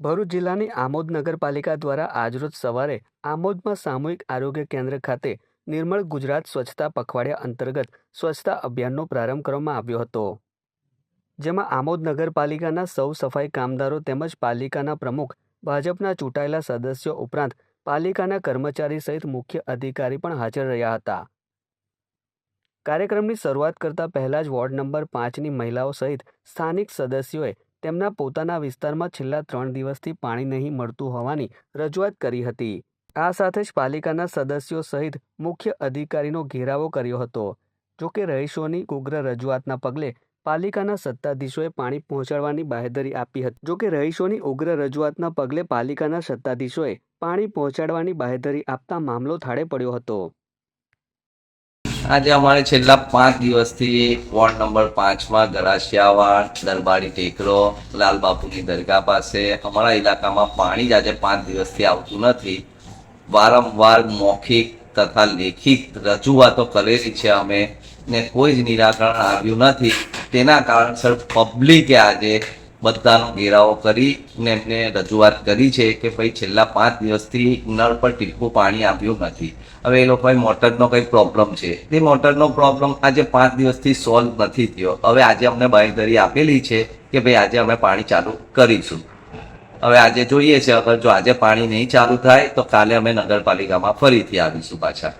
ભરૂચ જિલ્લાની આમોદ નગરપાલિકા દ્વારા આજરોજ સવારે આમોદમાં સામૂહિક આરોગ્ય કેન્દ્ર ખાતે નિર્મળ ગુજરાત સ્વચ્છતા પખવાડિયા અંતર્ગત સ્વચ્છતા અભિયાનનો પ્રારંભ કરવામાં આવ્યો હતો. જેમાં આમોદ નગરપાલિકાના સૌ સફાઈ કામદારો તેમજ પાલિકાના પ્રમુખ, ભાજપના ચૂંટાયેલા સદસ્યો ઉપરાંત પાલિકાના કર્મચારી સહિત મુખ્ય અધિકારી પણ હાજર રહ્યા હતા. કાર્યક્રમની શરૂઆત કરતા પહેલા જ વોર્ડ નંબર પાંચની મહિલાઓ સહિત સ્થાનિક સદસ્યોએ તેમના પોતાના વિસ્તારમાં છેલ્લા ત્રણ દિવસથી પાણી નહીં મળતું હોવાની રજૂઆત કરી હતી. આ સાથે જ પાલિકાના સદસ્યો સહિત મુખ્ય અધિકારીનો ઘેરાવો કર્યો હતો. જોકે રહીશોની ઉગ્ર રજૂઆતના પગલે પાલિકાના સત્તાધીશોએ પાણી પહોંચાડવાની બાહેધરી આપી હતી. જોકે રહીશોની ઉગ્ર રજૂઆતના પગલે પાલિકાના સત્તાધીશોએ પાણી પહોંચાડવાની બાહેધરી આપતા મામલો થાળે પડ્યો હતો. આજે અમારે છેલ્લા પાંચ દિવસથી વોર્ડ નંબર પાંચમાં ગરાસિયાવાડ, દરબારી ટેકરો લાલબાપુની દરગાહ પાસે અમારા ઇલાકામાં પાણી જ આજે પાંચ દિવસથી આવતું નથી. વારંવાર મૌખિક તથા લેખિત રજૂઆતો કરેલી છે અમે ને કોઈ જ નિરાકરણ આવ્યું નથી. તેના કારણસર પબ્લિકે આજે બધાનો ઘેરાવો કરી ને એમને રજૂઆત કરી છે કે ભાઈ છેલ્લા પાંચ દિવસથી નળ પર ટીપું પાણી આવ્યું નથી. હવે એ લોકોએ મોટરનો કંઈ પ્રોબ્લેમ છે. તે મોટરનો પ્રોબ્લેમ આજે પાંચ દિવસથી સોલ્વ નથી થયો. હવે આજે અમને બાંયધરી આપેલી છે કે ભાઈ આજે અમે પાણી ચાલુ કરીશું. હવે આજે જોઈએ છે, અગર જો આજે પાણી નહીં ચાલુ થાય તો કાલે અમે નગરપાલિકામાં ફરીથી આવીશું પાછા.